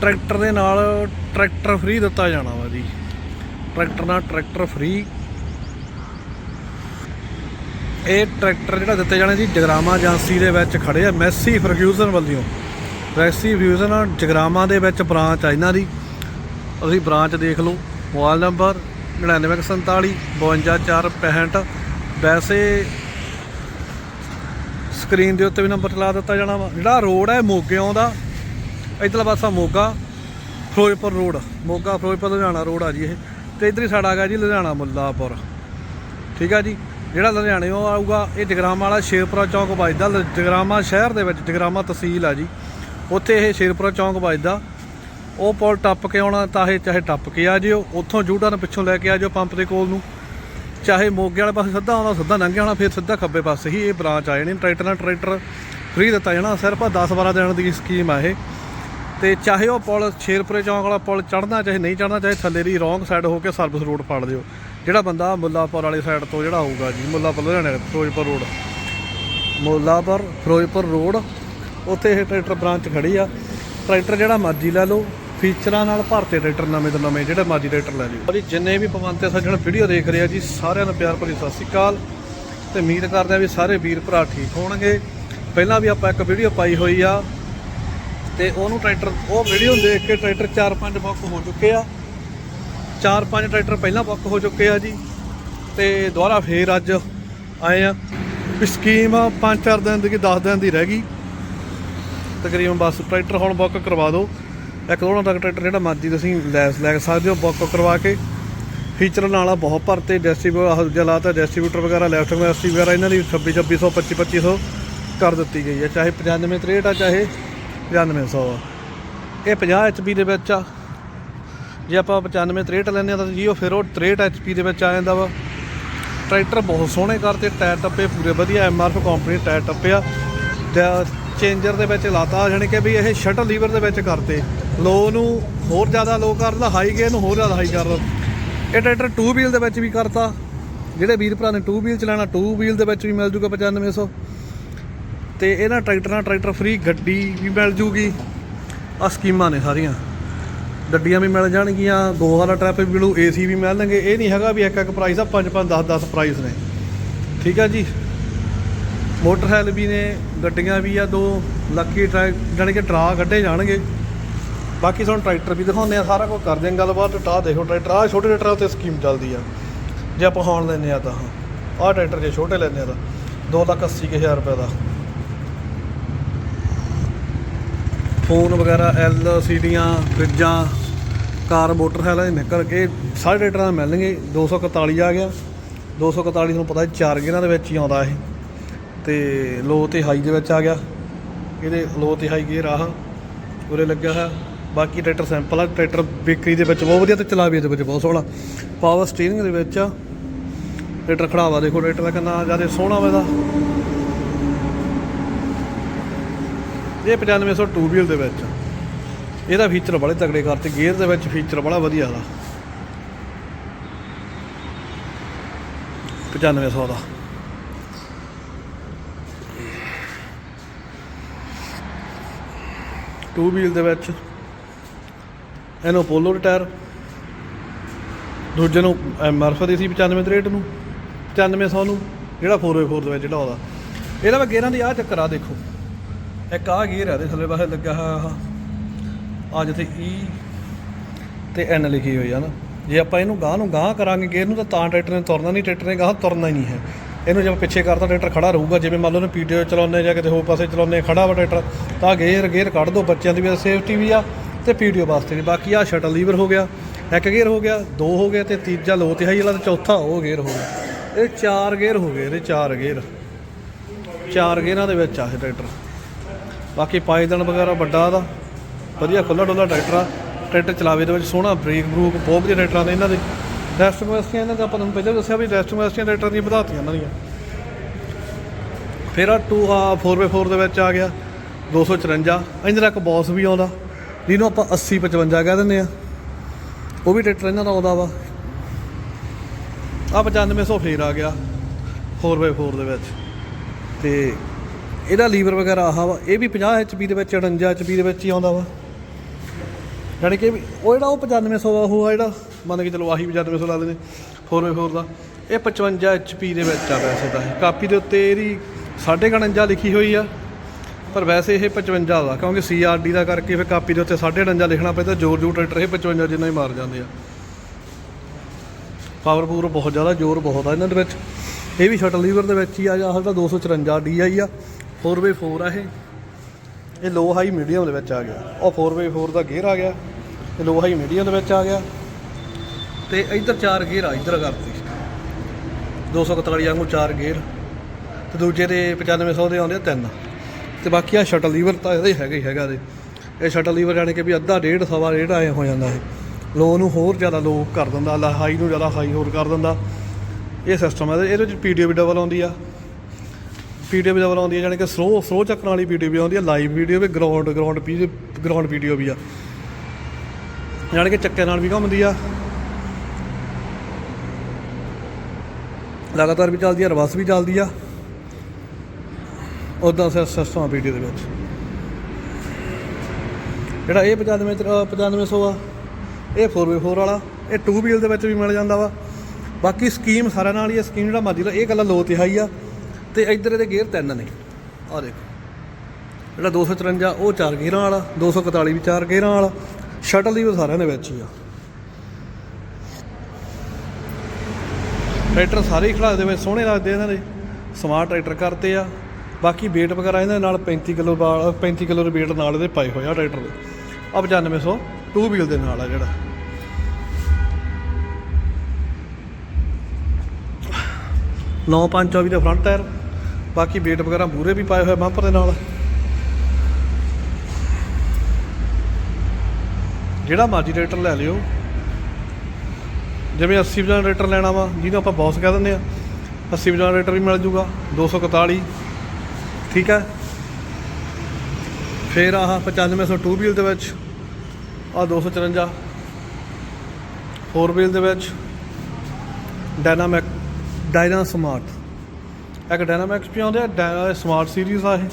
Tractor ਦੇ ਨਾਲ tractor free ਦਿੱਤਾ ਜਾਣਾ ਵਾ ਜੀ। ਟਰੈਕਟਰ ਨਾਲ ਟਰੈਕਟਰ ਫ੍ਰੀ। ਇਹ ਟਰੈਕਟਰ ਜਿਹੜਾ ਦਿੱਤੇ ਜਾਣੇ ਜੀ ਜਗਰਾਮਾ ਏਜੰਸੀ ਦੇ ਵਿੱਚ ਖੜੇ ਆ, ਮੈਸੀ ਫਰਗਿਊਜ਼ਨ ਵੱਲੋਂ। ਮੈਸੀ ਫਿਊਜ਼ਨ ਜਗਰਾਮਾ ਦੇ ਵਿੱਚ ਬ੍ਰਾਂਚ ਆ ਇਹਨਾਂ ਦੀ। ਅਸੀਂ ਬ੍ਰਾਂਚ ਦੇਖ ਲਓ, ਮੋਬਾਈਲ ਨੰਬਰ 9947 52465 ਵੈਸੇ ਸਕਰੀਨ ਦੇ ਉੱਤੇ ਵੀ ਨੰਬਰ ਚਲਾ ਦਿੱਤਾ ਜਾਣਾ ਵਾ। ਜਿਹੜਾ ਰੋਡ ਹੈ ਮੋਗਿਓਂ ਦਾ ਇਧਰਲਾ ਪਾਸਾ ਮੋਗਾ, ਫਿਰੋਜ਼ਪੁਰ ਰੋਡ, ਮੋਗਾ, ਫਿਰੋਜ਼ਪੁਰ, ਲੁਧਿਆਣਾ ਰੋਡ ਆ ਜੀ ਇਹ। ਤੇ ਇਧਰ ਹੀ ਸਾਡਾ ਹੈਗਾ ਜੀ ਲੁਧਿਆਣਾ ਮੁੱਲਾਪੁਰ। ਠੀਕ ਆ ਜੀ? ਜਿਹੜਾ ਲੁਧਿਆਣੇ ਉਹ ਆਊਗਾ, ਇਹ ਜਗਰਾਮਾ ਵਾਲਾ ਸ਼ੇਰਪੁਰਾ ਚੌਂਕ ਵੱਜਦਾ। ਜਗਰਾਮਾ ਸ਼ਹਿਰ ਦੇ ਵਿੱਚ, ਜਗਰਾਮਾ ਤਹਿਸੀਲ ਆ ਜੀ। ਉੱਥੇ ਇਹ ਸ਼ੇਰਪੁਰਾ ਚੌਂਕ ਵੱਜਦਾ। ਉਹ ਪੁਲ ਟੱਪ ਕੇ ਆਉਣਾ ਤਾਂ ਇਹ ਚਾਹੇ ਟੱਪ ਕੇ ਆ ਜਿਓ, ਉੱਥੋਂ ਜੂਟਨ ਪਿੱਛੋਂ ਲੈ ਕੇ ਆ ਜਿਓ ਪੰਪ ਦੇ ਕੋਲ ਨੂੰ। ਚਾਹੇ ਮੋਗੇ ਵਾਲੇ ਪਾਸੇ ਸਿੱਧਾ ਆਉਣਾ, ਸਿੱਧਾ ਲੰਘ ਜਾਣਾ ਫਿਰ ਸਿੱਧਾ ਖੱਬੇ ਪਾਸੇ ਹੀ ਇਹ ਬ੍ਰਾਂਚ ਆ ਜਾਣੀ। ਟਰੈਕਟਰ ਨਾਲ ਟਰੈਕਟਰ ਫ੍ਰੀ ਦਿੱਤਾ ਜਾਣਾ। ਸਿਰਫ 10 12 ਦਿਨ ਦੀ ਸਕੀਮ ਆ ਇਹ। ਤੇ ਚਾਹੇ ਉਹ ਪੁਲ ਸ਼ੇਰਪੁਰੇ ਚੌਂਕ ਵਾਲਾ ਪੁਲ ਚੜਨਾ ਚਾਹੇ ਨਹੀਂ ਚੜਨਾ ਚਾਹੇ ਥੱਲੇ ਦੀ ਰੋਂਗ ਸਾਈਡ ਹੋ ਕੇ ਸਰਵਿਸ ਰੋਡ ਫੜ ਲਿਓ। ਜਿਹੜਾ ਬੰਦਾ ਮੁੱਲਾਪੁਰ ਵਾਲੀ ਸਾਈਡ ਤੋਂ ਜਿਹੜਾ ਆਊਗਾ ਜੀ, ਮੁੱਲਾਪੁਰ, ਲੁਧਿਆਣੇ ਫਿਰੋਜ਼ਪੁਰ ਰੋਡ ਮੁੱਲਾਪੁਰ, ਫਿਰੋਜ਼ਪੁਰ ਰੋਡ ਉੱਥੇ ਇਹ ਟਰੈਕਟਰ ਬ੍ਰਾਂਚ ਖੜੀ ਆ। ਟਰੈਕਟਰ ਜਿਹੜਾ ਮਰਜ਼ੀ ਲੈ ਲਓ ਫੀਚਰਾਂ ਨਾਲ ਭਰਤੇ ਟਰੈਕਟਰ ਨਵੇਂ ਤੋਂ ਨਵੇਂ, ਜਿਹੜੇ ਮਰਜ਼ੀ ਟਰੈਕਟਰ ਲੈ ਲਿਓ ਜੀ ਜਿੰਨੇ ਵੀ ਪਵੰਤੇ ਸੱਜਣ ਵੀਡੀਓ ਦੇਖ ਰਹੇ ਆ ਜੀ, ਸਾਰਿਆਂ ਨੂੰ ਪਿਆਰ ਭਰੀ ਸਤਿ ਸ਼੍ਰੀ ਅਕਾਲ। ਤੇ ਉਮੀਦ ਕਰਦੇ ਆ ਵੀ ਸਾਰੇ ਵੀਰ ਭਰਾ ਠੀਕ ਹੋਣਗੇ। ਪਹਿਲਾਂ ਵੀ ਆਪਾਂ ਇੱਕ ਵੀਡੀਓ ਪਾਈ ਹੋਈ ਆ। ਤੇ ਉਹਨੂੰ ਟਰੈਕਟਰ, ਉਹ ਵੀਡੀਓ ਦੇਖ ਕੇ ਟਰੈਕਟਰ 4-5 ਬੁੱਕ ਹੋ ਚੁੱਕੇ ਆ। 4-5 ਟਰੈਕਟਰ ਪਹਿਲਾਂ ਬੁੱਕ ਹੋ ਚੁੱਕੇ ਆ ਜੀ। ਤੇ ਦੁਬਾਰਾ ਫੇਰ ਅੱਜ ਆਏ ਆ। ਵੀ ਸਕੀਮ 5-4 ਦਿਨ ਦੀ 10 ਦਿਨ ਦੀ ਰਹਿ ਗਈ। ਤਕਰੀਬਨ ਬਸ ਟਰੈਕਟਰ ਹੁਣ ਬੁੱਕ ਕਰਵਾ ਦਿਓ। ਇੱਕ ਦੋ ਤੱਕ ਟਰੈਕਟਰ ਜਿਹੜਾ ਮਰਜ਼ੀ ਤੁਸੀਂ ਲੈਸ ਲੈ ਸਕਦੇ ਹੋ ਬੁੱਕ ਕਰਵਾ ਕੇ। ਫੀਚਰ ਨਾਲ ਆ ਬਹੁਤ ਭਰਤੇ ਡਿਸਟ੍ਰੀਬਿਊਟਰ ਜਲਾਤਾ ਡਿਸਟ੍ਰੀਬਿਊਟਰ ਵਗੈਰਾ ਲੈਫਟ ਮੈਸਟੀ ਵਗੈਰਾ, ਇਹਨਾਂ ਦੀ 26 2600 25 2500 ਕਰ ਦਿੱਤੀ ਗਈ ਹੈ ਚਾਹੇ 95 63 ਆ, ਚਾਹੇ 9500 ਆ ਇਹ 50 HP ਦੇ ਵਿੱਚ ਆ। ਜੇ ਆਪਾਂ 95 63 ਲੈਂਦੇ ਆ ਤਾਂ ਜੀ ਉਹ ਫਿਰ ਉਹ 63 HP ਦੇ ਵਿੱਚ ਆ ਜਾਂਦਾ ਵਾ। ਟਰੈਕਟਰ ਬਹੁਤ ਸੋਹਣੇ ਕਰਤੇ, ਟਾਇਰ ਟੱਪੇ ਪੂਰੇ ਵਧੀਆ ਐਮਆਰਐਫ ਕੰਪਨੀ ਟਾਇਰ ਟੱਪਿਆ ਤੇ ਚੇਂਜਰ ਦੇ ਵਿੱਚ ਲਾਤਾ, ਜਾਣੀ ਕਿ ਵੀ ਇਹ ਸ਼ਟਲ ਲੀਵਰ ਦੇ ਵਿੱਚ ਕਰਤੇ। ਲੋ ਨੂੰ ਹੋਰ ਜ਼ਿਆਦਾ ਲੋ ਕਰਦਾ ਹਾਈ ਗੇਅਰ ਨੂੰ ਹੋਰ ਜ਼ਿਆਦਾ ਹਾਈ ਕਰਦਾ ਇਹ ਟਰੈਕਟਰ 2 ਵੀਲ ਦੇ ਵਿੱਚ ਵੀ ਕਰਤਾ। ਜਿਹੜੇ ਵੀਰ ਭਰਾ ਨੇ 2 ਵੀਲ ਚਲਾਣਾ 2 ਵੀਲ ਦੇ ਵਿੱਚ ਵੀ ਮਿਲ ਜੂਗਾ 9500 ਤੇ ਇਹਨਾਂ ਟਰੈਕਟਰਾਂ ਟਰੈਕਟਰ ਫ੍ਰੀ ਗੱਡੀ ਵੀ ਮਿਲ ਜੂਗੀ। ਆ ਸਕੀਮਾਂ ਨੇ ਸਾਰੀਆਂ। ਗੱਡੀਆਂ ਵੀ ਮਿਲ ਜਾਣਗੀਆਂ, ਦੋ ਵਾਲਾ ਟਰੈਪ ਵੀ ਮਿਲੂ ਏਸੀ ਵੀ ਮਿਲਣਗੇ ਇਹ ਨਹੀਂ ਹੈਗਾ ਵੀ ਇੱਕ ਇੱਕ ਪ੍ਰਾਈਸ ਆ, ਪੰਜ ਪੰਜ 10 10 ਪ੍ਰਾਈਸ ਨੇ। ਠੀਕ ਆ ਜੀ? ਮੋਟਰਸਾਈਕਲ ਵੀ ਨੇ, ਗੱਡੀਆਂ ਵੀ ਆ ਦੋ ਲੱਕੀ ਟਰੈਕ ਜਾਣੀ ਕਿ ਟਰਾ ਕੱਢੇ ਜਾਣਗੇ। ਬਾਕੀ ਤੁਹਾਨੂੰ ਟਰੈਕਟਰ ਵੀ ਦਿਖਾਉਂਦੇ ਆ, ਸਾਰਾ ਕੁਝ ਕਰਦੇ ਆ, ਗੱਲਬਾਤ ਟਾ ਦੇਖੋ ਟਰੈਕਟਰ। ਆ ਛੋਟੇ ਟਰੈਕਟਰਾਂ ਉੱਤੇ ਸਕੀਮ ਚੱਲਦੀ ਆ। ਜੇ ਆਪਾਂ ਹੁਣ ਲੈਂਦੇ ਆ ਤਾਂ ਆਹ ਟਰੈਕਟਰ ਜੇ ਛੋਟੇ ਲੈਂਦੇ ਆ ਤਾਂ 280000 ਰੁਪਏ ਦਾ। ਫੋਨ ਵਗੈਰਾ ਐਲ ਸੀਡੀਆਂ, ਫਰਿੱਜਾਂ, ਕਾਰ ਮੋਟਰਸਾਈਕਲ ਦੇ ਨਿਕਲ ਕੇ ਸਾਰੇ ਟਰੈਕਟਰਾਂ ਦੇ ਮਿਲਣਗੇ 241 ਆ ਗਿਆ। 241 ਤੁਹਾਨੂੰ ਪਤਾ ਚਾਰ ਗੇਅਰਾਂ ਦੇ ਵਿੱਚ ਹੀ ਆਉਂਦਾ ਇਹ। ਤੇ ਲੋ ਤੇ ਹਾਈ ਦੇ ਵਿੱਚ ਆ ਗਿਆ। ਇਹਦੇ ਲੋ ਤੇ ਹਾਈ ਗੇਅਰ ਆਹ, ਉਰੇ ਲੱਗਿਆ ਹੋਇਆ। ਬਾਕੀ ਟਰੈਕਟਰ ਸੈਂਪਲ ਆ, ਟਰੈਕਟਰ ਬੇਕਰੀ ਦੇ ਵਿੱਚ ਬਹੁਤ ਵਧੀਆ ਤੇ ਚਲਾ ਵੀ ਇਹਦੇ ਵਿੱਚ ਬਹੁਤ ਸੋਹਣਾ। ਪਾਵਰ ਸਟੀਅਰਿੰਗ ਦੇ ਵਿੱਚ ਆ। ਟਰੈਕਟਰ ਖੜਾਵਾ ਦੇਖੋ, ਟਰੈਕਟਰ ਦਾ ਕਿੰਨਾ ਜ਼ਿਆਦਾ ਸੋਹਣਾ ਵਾ ਇਹਦਾ। ਇਹ 9500 ਟੂ ਵੀਲ ਦੇ ਵਿੱਚ। ਇਹਦਾ ਫੀਚਰ ਬੜੇ ਤਗੜੇ ਕਰਤੇ ਗੇਅਰ ਦੇ ਵਿੱਚ ਫੀਚਰ ਬੜਾ ਵਧੀਆ ਦਾ 9500 ਦਾ। ਟੂ ਵੀਲ ਦੇ ਵਿੱਚ ਇਹਨੂੰ ਪੋਲੋ ਟਾਇਰ ਦੂਜੇ ਨੂੰ ਐਮਆਰਐਫ ਦੀ ਸੀ 95 63 ਨੂੰ 9500 ਨੂੰ, ਜਿਹੜਾ 4x4 ਦੇ ਵਿੱਚ ਜਿਹੜਾ ਉਹਦਾ। ਇਹਦਾ ਵਾ ਗੇਅਰਾਂ ਦੀ ਆ ਚੱਕਰ ਆ ਦੇਖੋ। ਇੱਕ ਆ ਗੇਅਰ ਆ ਦੇ ਥੱਲੇ ਪਾਸੇ ਲੱਗਾ ਹੋਇਆ ਆ ਜਿੱਥੇ ਈ ਤੇ ਐਨ ਲਿਖੀ ਹੋਈ ਆ ਨਾ। ਜੇ ਆਪਾਂ ਇਹਨੂੰ ਗਾਹ ਨੂੰ ਗਾਹ ਕਰਾਂਗੇ ਗੇਅਰ ਨੂੰ ਤਾਂ ਤਾਂ ਟਰੈਕਟਰ ਨੇ ਤੁਰਨਾ ਨਹੀਂ, ਟਰੈਕਟਰ ਨੇ ਗਾਹ ਤੁਰਨਾ ਹੀ ਨਹੀਂ ਹੈ। ਇਹਨੂੰ ਜੇ ਪਿੱਛੇ ਕਰਤਾ, ਟਰੈਕਟਰ ਖੜਾ ਰਹੂਗਾ। ਜਿਵੇਂ ਮੰਨ ਲਓ ਨੇ ਪੀਟੀਓ ਚਲਾਉਂਦੇ ਜਾਂ ਕਿਤੇ ਹੋਰ ਪਾਸੇ ਚਲਾਉਂਦੇ ਖੜਾ ਵਾ ਟਰੈਕਟਰ, ਤਾਂ ਗੇਅਰ ਗੇਅਰ ਕੱਢ ਦੋ ਬੱਚਿਆਂ ਦੀ ਵੀ ਸੇਫਟੀ ਵੀ ਆ ਤੇ ਪੀਟੀਓ ਵਾਸਤੇ ਵੀ। ਬਾਕੀ ਆ ਸ਼ਟਲ ਲੀਵਰ ਹੋ ਗਿਆ, ਇੱਕ ਗੇਅਰ ਹੋ ਗਿਆ, ਦੋ ਹੋ ਗਏ ਤੇ ਤੀਜਾ ਲੋ ਤਿਹਾਈ ਵਾਲਾ ਤੇ ਚੌਥਾ ਉਹ ਗੇਅਰ ਹੋ ਗਿਆ। ਇਹ ਚਾਰ ਗੇਅਰ ਹੋ ਗਏ, ਇਹਦੇ ਚਾਰ ਗੇਅਰ। ਚਾਰ ਗੇਅਰਾਂ ਦੇ ਵਿੱਚ ਆ ਇਹ ਟਰੈਕਟਰ। ਬਾਕੀ ਪਾਇਦਣ ਵਗੈਰਾ ਵੱਡਾ ਦਾ। ਵਧੀਆ ਖੁੱਲਾ ਡੁੱਲਾ ਟਰੈਕਟਰ ਆ। ਟਰੈਕਟਰ ਚਲਾਵੇ ਦੇ ਵਿੱਚ ਸੋਹਣਾ ਬ੍ਰੇਕ ਬਰੂਕ, ਬਹੁਤ ਵਧੀਆ ਟਰੈਕਟਰਾਂ ਨੇ ਇਹਨਾਂ ਦੇ। ਰੈਸਟ ਕਮੈਸਟੀਆਂ ਇਹਨਾਂ ਦਾ ਆਪਾਂ ਤੁਹਾਨੂੰ ਪਹਿਲਾਂ ਦੱਸਿਆ ਵੀ ਰੈਸਟ ਕਮੈਸਟੀਆਂ ਟਰੈਕਟਰਾਂ ਦੀਆਂ ਵਧਾਤੀਆਂ ਇਹਨਾਂ ਦੀਆਂ। ਫਿਰ ਆ 2 ਆ 4x4 ਦੇ ਵਿੱਚ ਆ ਗਿਆ 254 ਦਾ ਇੱਕ ਬੌਸ ਵੀ ਆਉਂਦਾ। ਜਿਹਨੂੰ ਆਪਾਂ 80 55 ਕਹਿ ਦਿੰਦੇ ਆ। ਉਹ ਵੀ ਟਰੈਕਟਰ ਇਹਨਾਂ ਦਾ ਆਉਂਦਾ ਵਾ। ਆ 9500 ਫੇਰ ਆ ਗਿਆ 4x4 ਦੇ ਵਿੱਚ। ਤੇ ਇਹਦਾ ਲੀਵਰ ਵਗੈਰਾ ਆਹ ਵਾ, ਇਹ ਵੀ 50 HP ਦੇ ਵਿੱਚ 49 HP ਦੇ ਵਿੱਚ ਹੀ ਆਉਂਦਾ ਵਾ। ਯਾਨੀ ਕਿ ਉਹ ਜਿਹੜਾ ਉਹ 9500 ਆ ਉਹ ਆ ਜਿਹੜਾ, ਮੰਨ ਕੇ ਚਲੋ ਆਹੀ 9500 ਲਾ ਲੈਂਦੇ 4x4 ਦਾ। ਇਹ 55 HP ਦੇ ਵਿੱਚ ਆ ਵੈਸੇ ਤਾਂ ਇਹ। ਕਾਪੀ ਦੇ ਉੱਤੇ ਇਹਦੀ 59 ਲਿਖੀ ਹੋਈ ਆ, ਪਰ ਵੈਸੇ ਇਹ 55 ਦਾ ਕਿਉਂਕਿ CRD ਦਾ ਕਰਕੇ ਫਿਰ ਕਾਪੀ ਦੇ ਉੱਤੇ 59 ਲਿਖਣਾ ਪੈਂਦਾ, ਜ਼ੋਰ ਜ਼ੋਰ ਟਰੈਕਟਰ ਇਹ 55 ਜਿੰਨਾ ਹੀ ਮਾਰ ਜਾਂਦੇ ਆ। ਪਾਵਰ ਪੂਰ ਬਹੁਤ ਜ਼ਿਆਦਾ, ਜ਼ੋਰ ਬਹੁਤ ਆ ਇਹਨਾਂ ਦੇ ਵਿੱਚ। ਇਹ ਵੀ ਸ਼ਟਲ ਲੀਵਰ ਦੇ ਵਿੱਚ ਹੀ ਆ ਜਾਂ ਹਲਕਾ 254 DI ਆ। 4x4 ਆ ਇਹ। ਇਹ ਲੋ ਹਾਈ ਮੀਡੀਅਮ ਦੇ ਵਿੱਚ ਆ ਗਿਆ। ਉਹ 4x4 ਦਾ ਗੇਅਰ ਆ ਗਿਆ। ਇਹ ਲੋ ਹਾਈ ਮੀਡੀਅਮ ਦੇ ਵਿੱਚ ਆ ਗਿਆ। ਤੇ ਇੱਧਰ ਚਾਰ ਗੇਅਰ ਆ, ਇੱਧਰ ਕਰਤੀ। 241 ਵਾਂਗੂ ਚਾਰ ਗੇਅਰ। ਤੇ ਦੂਜੇ ਦੇ 9500 ਦੇ ਆਉਂਦੇ ਆ ਤਿੰਨ। ਤੇ ਬਾਕੀ ਆ ਸ਼ਟਲ ਲੀਵਰ ਤਾਂ ਇਹਦਾ ਹੀ ਹੈਗਾ ਹੀ ਹੈਗਾ ਦੇ ਇਹ ਸ਼ਟਲ ਲੀਵਰ ਜਾਣੀ ਕਿ ਵੀ ਅੱਧਾ ਡੇਢ, ਸਵਾ ਡੇਢ ਆਏ ਹੋ ਜਾਂਦਾ ਇਹ। ਲੋ ਨੂੰ ਹੋਰ ਜ਼ਿਆਦਾ ਲੋ ਕਰ ਦਿੰਦਾ ਹਾਈ ਨੂੰ ਜ਼ਿਆਦਾ ਹਾਈ ਹੋਰ ਕਰ ਦਿੰਦਾ। ਇਹ ਸਿਸਟਮ ਹੈ ਤੇ ਇਹਦੇ ਵਿੱਚ ਪੀਡੀਓ ਵੀ ਡਬਲ ਆਉਂਦੀ ਆ। ਵੀਡੀਓ ਵੀ ਡਬਲ ਆਉਂਦੀ ਹੈ, ਜਾਣੀ ਕਿ ਸਲੋ ਸਲੋ ਚੱਕਣ ਵਾਲੀ ਵੀਡੀਓ ਵੀ ਆਉਂਦੀ ਹੈ ਲਾਈਵ ਵੀਡੀਓ ਵੀ ਗਰਾਊਂਡ ਗਰਾਊਂਡ ਵੀ ਗਰਾਊਂਡ ਵੀਡੀਓ ਵੀ ਆ। ਜਾਣੀ ਕਿ ਚੱਕੇ ਨਾਲ ਵੀ ਘੁੰਮਦੀ ਆ। ਲਗਾਤਾਰ ਵੀ ਚੱਲਦੀ ਆ ਰਿਵਰਸ ਵੀ ਚੱਲਦੀ ਆ। ਉਦਾਂ ਸਿਸਟਮ ਆ ਵੀਡੀਓ ਦੇ ਵਿੱਚ। ਜਿਹੜਾ ਇਹ 95 ਚ- ਅਹ 9500 ਆ, ਇਹ 4x4 ਵਾਲਾ, ਇਹ 2 ਵੀਲ ਦੇ ਵਿੱਚ ਵੀ ਮਿਲ ਜਾਂਦਾ ਵਾ। ਬਾਕੀ ਸਕੀਮ ਸਾਰਿਆਂ ਨਾਲ ਹੀ ਆ ਸਕੀਮ ਜਿਹੜਾ ਮਰਜ਼ੀ ਲਾ, ਇਹ ਗੱਲਾਂ ਲੋ ਤਿਹਾਈ ਆ। ਤੇ ਇੱਧਰ ਇਹਦੇ ਗੇਅਰ ਤਿੰਨ ਨੇ। ਆ ਦੇਖੋ। ਜਿਹੜਾ 254 ਉਹ ਚਾਰ ਗੇਅਰਾਂ ਵਾਲਾ 241 ਵੀ ਚਾਰ ਗੇਅਰਾਂ ਵਾਲਾ ਸ਼ਟਲ ਦੀ ਵੀ ਸਾਰਿਆਂ ਦੇ ਵਿੱਚ ਹੀ ਆ। ਟਰੈਕਟਰ ਸਾਰੇ ਹੀ ਖੜਾ ਦੇ ਵਿੱਚ, ਸੋਹਣੇ ਲੱਗਦੇ ਇਹਨਾਂ ਦੇ। ਸਮਾਰਟ ਟਰੈਕਟਰ ਕਰਤੇ ਆ। ਬਾਕੀ weight ਵਗੈਰਾ ਇਹਨਾਂ ਨਾਲ 35 ਕਿਲੋ ਬਾਲ 35 ਕਿਲੋ ਦੇ weight ਨਾਲ ਇਹਦੇ ਪਾਏ ਹੋਏ ਆ ਟਰੈਕਟਰ ਦੇ। ਆ 9500 ਟੂ ਵੀਲ ਦੇ ਨਾਲ ਆ ਜਿਹੜਾ। ਨੌ ਪੰਜ ਚੌਵੀ ਦਾ ਫਰੰਟ ਟਾਇਰ ਬਾਕੀ ਵੇਟ ਵਗੈਰਾ ਮੂਰੇ ਵੀ ਪਾਏ ਹੋਏ ਬੰਪਰ ਦੇ ਨਾਲ। ਜਿਹੜਾ ਮਰਜ਼ੀ ਰੇਟਰ ਲੈ ਲਿਓ। ਜਿਵੇਂ 80 ਜਨਰੇਟਰ ਲੈਣਾ ਵਾ, ਜਿਹਨੂੰ ਆਪਾਂ ਬੌਸ ਕਹਿ ਦਿੰਦੇ ਆ 80 ਜਨਰੇਟਰ ਵੀ ਮਿਲ ਜੂਗਾ 241 ਠੀਕ ਹੈ? ਫਿਰ ਆਹ 9500 2 ਵੀਲ ਦੇ ਵਿੱਚ ਆ 254 4 ਵੀਲ ਦੇ ਵਿੱਚ ਡਾਇਨਾਮਿਕ ਡਾਇਨਾ ਸਮਾਰਟ ਇੱਕ ਡਾਇਨਾਮਿਕਸ ਵੀ ਆਉਂਦੇ ਆ ਸਮਾਰਟ ਸੀਰੀਜ਼ ਆ ਇਹ।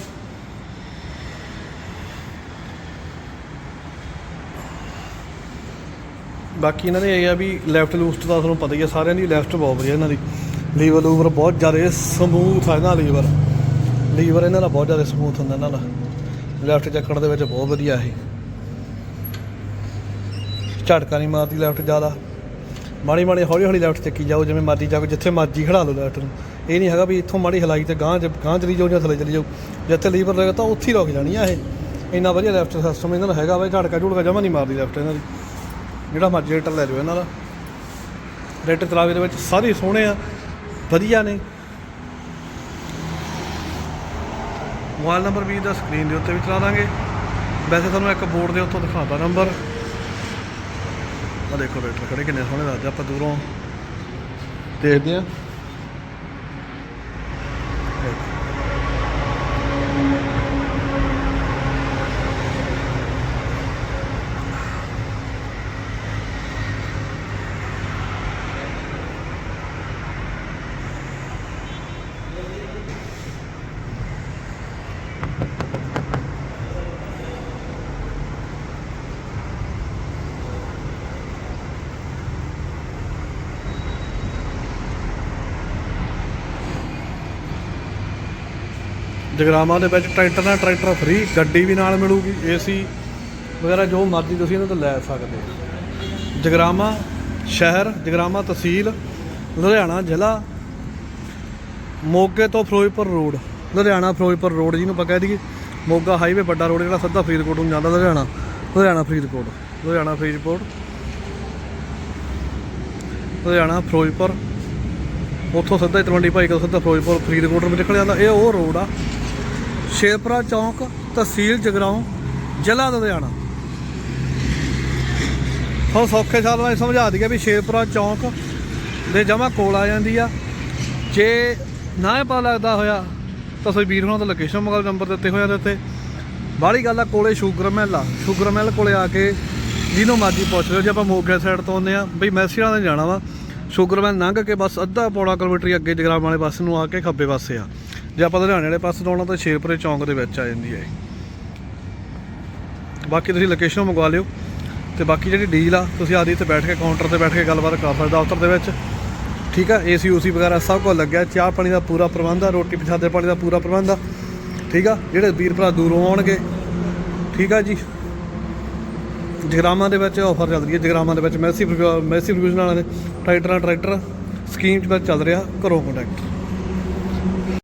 ਬਾਕੀ ਇਹਨਾਂ ਦੇ ਇਹ ਆ ਵੀ ਲੈਫਟ ਲੂਸਟ ਦਾ ਤੁਹਾਨੂੰ ਪਤਾ ਹੀ ਆ, ਸਾਰਿਆਂ ਦੀ ਲੈਫਟ ਬਹੁਤ ਵਧੀਆ ਇਹਨਾਂ ਦੀ। ਲੀਵਰ ਲੂਵਰ ਬਹੁਤ ਜ਼ਿਆਦਾ ਸਮੂਥ ਆ ਇਹਨਾਂ ਲੀਵਰ ਲੀਵਰ ਇਹਨਾਂ ਦਾ ਬਹੁਤ ਜ਼ਿਆਦਾ ਸਮੂਥ ਹੁੰਦਾ ਇਹਨਾਂ ਦਾ। ਲੈਫਟ ਚੱਕਣ ਦੇ ਵਿੱਚ ਬਹੁਤ ਵਧੀਆ ਇਹ। ਝਟਕਾ ਨਹੀਂ ਮਾਰਦੀ ਲੈਫਟ ਜ਼ਿਆਦਾ। ਮਾੜੀ ਮਾੜੀ ਹੌਲੀ ਹੌਲੀ ਲੈਫਟ ਚੱਕੀ ਜਾਓ, ਜਿਵੇਂ ਮਰਜ਼ੀ ਜਾਓ, ਜਿੱਥੇ ਮਰਜ਼ੀ ਖੜਾ ਲਓ ਲੈਫਟ ਨੂੰ। ਇਹ ਨਹੀਂ ਹੈਗਾ ਵੀ ਇੱਥੋਂ ਮਾੜੀ ਹਲਾਈ ਤੇ ਗਾਂਹ ਚ ਗਾਂਹ ਚਲੀ ਜਾਓ ਜਾਂ ਥੱਲੇ ਚਲੀ ਜਾਓ। ਜਿੱਥੇ ਲੀਵਰ ਲੱਗਾ ਤਾਂ ਉੱਥੇ ਹੀ ਰੁਕ ਜਾਣੀ ਆ ਇਹ। ਇੰਨਾ ਵਧੀਆ ਲੈਫਟ ਸਿਸਟਮ ਇਹਨਾਂ ਦਾ ਹੈਗਾ ਵਾ ਝਟਕਾ ਝੁੜਕਾ ਜਮਾ ਨਹੀਂ ਮਾਰਦੀ ਲੈਫਟ ਇਹਨਾਂ ਦੀ। ਜਿਹੜਾ ਮਰਜ਼ੀ ਰੇਟਰ ਲੈ ਜਾਓ ਇਹਨਾਂ ਦਾ। ਰੇਟਰ ਤਲਾਵੇ ਦੇ ਵਿੱਚ ਸਾਰੇ ਸੋਹਣੇ ਆ, ਵਧੀਆ ਨੇ। ਮੋਬਾਈਲ ਨੰਬਰ ਵੀ ਦਾ ਸਕਰੀਨ ਦੇ ਉੱਤੇ ਵੀ ਚਲਾ ਦਾਂਗੇ। ਵੈਸੇ ਤੁਹਾਨੂੰ ਇੱਕ ਬੋਰਡ ਦੇ ਉੱਤੋਂ ਦਿਖਾਤਾ ਨੰਬਰ। ਆ ਦੇਖੋ ਰੇਟਰ ਖੜੇ ਕਿੰਨੇ ਸੋਹਣੇ ਲੱਗਦੇ ਆਪਾਂ ਦੂਰੋਂ ਦੇਖਦੇ ਆ। ਜਗਰਾਵਾਂ ਦੇ ਵਿੱਚ ਟਰੈਕਟਰ ਨਾਲ ਟਰੈਕਟਰ ਫ੍ਰੀ ਗੱਡੀ ਵੀ ਨਾਲ ਮਿਲੂਗੀ ਏਸੀ ਵਗੈਰਾ ਜੋ ਮਰਜ਼ੀ ਤੁਸੀਂ ਇਹਨਾਂ ਤੋਂ ਲੈ ਸਕਦੇ ਹੋ। ਜਗਰਾਵਾਂ ਸ਼ਹਿਰ, ਜਗਰਾਵਾਂ ਤਹਿਸੀਲ, ਲੁਧਿਆਣਾ ਜ਼ਿਲ੍ਹਾ, ਮੋਗੇ ਤੋਂ ਫਿਰੋਜ਼ਪੁਰ ਰੋਡ, ਲੁਧਿਆਣਾ ਫਿਰੋਜ਼ਪੁਰ ਰੋਡ ਜਿਹਨੂੰ ਆਪਾਂ ਕਹਿ ਦਈਏ। ਮੋਗਾ ਹਾਈਵੇ ਵੱਡਾ ਰੋਡ ਜਿਹੜਾ ਸਿੱਧਾ ਫਰੀਦਕੋਟ ਨੂੰ ਜਾਂਦਾ ਲੁਧਿਆਣਾ ਲੁਧਿਆਣਾ ਫਰੀਦਕੋਟ ਲੁਧਿਆਣਾ ਫਰੀਦਕੋਟ, ਲੁਧਿਆਣਾ ਫਿਰੋਜ਼ਪੁਰ। ਉੱਥੋਂ ਸਿੱਧਾ ਹੀ ਤਲਵੰਡੀ ਭਾਈ ਕੋਲ ਸਿੱਧਾ ਫਿਰੋਜ਼ਪੁਰ, ਫਰੀਦਕੋਟ ਨੂੰ ਨਿਕਲ ਜਾਂਦਾ। ਇਹ ਉਹ ਰੋਡ ਆ ਸ਼ੇਰਪੁਰਾ ਚੌਂਕ, ਤਹਿਸੀਲ ਜਗਰਾਉਂ, ਜ਼ਿਲ੍ਹਾ ਲੁਧਿਆਣਾ। ਹੁਣ ਸੌਖੇ ਸਾਲ ਨਾਲ ਸਮਝਾ ਦਈਏ ਵੀ ਸ਼ੇਰਪੁਰਾ ਚੌਂਕ ਦੇ ਜਮਾ ਕੋਲ ਆ ਜਾਂਦੀ ਆ। ਜੇ ਨਾ ਇਹ ਪਤਾ ਲੱਗਦਾ ਹੋਇਆ, ਤਾਂ ਤੁਸੀਂ ਵੀਰ ਹੋਣਾ ਦਾ ਲੋਕੇਸ਼ਨ ਮੋਬਾਈਲ ਨੰਬਰ ਦਿੱਤੇ ਹੋਏ ਆ ਦੇ ਉੱਤੇ। ਬਾਹਲੀ ਗੱਲ ਆ, ਕੋਲੇ ਸ਼ੂਗਰ ਮਿਲ ਆ। ਸ਼ੂਗਰ ਮਿਲ ਕੋਲੇ ਆ ਕੇ ਜਿਹਨੂੰ ਮਰਜ਼ੀ ਪੁੱਛ ਲਿਓ, ਜੇ ਆਪਾਂ ਮੋਗੇ ਸਾਈਡ ਤੋਂ ਆਉਂਦੇ ਆ, ਬਈ ਮੈਸੀਆਂ ਦੇ ਜਾਣਾ ਵਾ। ਸ਼ੂਗਰ ਮਿਲ ਲੰਘ ਕੇ ਬਸ ਅੱਧਾ ਪੌੜਾ ਕਿਲੋਮੀਟਰ ਅੱਗੇ ਜਗਰਾਮ ਵਾਲੇ ਬੱਸ ਨੂੰ ਆ ਕੇ ਖੱਬੇ ਪਾਸੇ ਆ। ਜੇ ਆਪਾਂ ਲੁਧਿਆਣੇ ਵਾਲੇ ਪਾਸੇ ਤੋਂ ਆਉਣਾ ਤਾਂ ਸ਼ੇਰਪੁਰੇ ਚੌਂਕ ਦੇ ਵਿੱਚ ਆ ਜਾਂਦੀ ਹੈ ਬਾਕੀ ਤੁਸੀਂ ਲੋਕੇਸ਼ਨ ਮੰਗਵਾ ਲਿਓ ਤੇ ਬਾਕੀ ਜਿਹੜੀ ਡੀਲ ਆ, ਤੁਸੀਂ ਆਦੀ ਤੇ ਬੈਠ ਕੇ ਕਾਊਂਟਰ ਤੇ ਬੈਠ ਕੇ ਗੱਲਬਾਤ ਕਰ ਸਕਦੇ ਦਫ਼ਤਰ ਦੇ ਵਿੱਚ। ਠੀਕ ਆ ਏਸੀ ਊਸੀ ਵਗੈਰਾ ਸਭ ਕੁਝ ਲੱਗਿਆ, ਚਾਹ ਪਾਣੀ ਦਾ ਪੂਰਾ ਪ੍ਰਬੰਧ ਆ, ਰੋਟੀ ਪਛਾਦੇ ਪਾਣੀ ਦਾ ਪੂਰਾ ਪ੍ਰਬੰਧ ਆ। ਠੀਕ ਆ, ਜਿਹੜੇ ਵੀਰ ਭਰਾ ਦੂਰੋਂ ਆਉਣਗੇ। ਠੀਕ ਆ ਜੀ। ਜਗਰਾਮਾਂ ਦੇ ਵਿੱਚ ਆਫਰ ਚੱਲ ਰਹੀ ਹੈ ਜਗਰਾਮਾਂ ਦੇ ਵਿੱਚ ਮੈਸੀ ਮੈਸੀ ਫਿਊਜ਼ਨ ਵਾਲਿਆਂ ਦੇ ਟਰੈਕਟਰਾਂ, ਟਰੈਕਟਰ ਸਕੀਮ ਚ ਵਿੱਚ ਚੱਲ ਰਿਹਾ, ਘਰੋਂ ਕੰਟੈਕਟ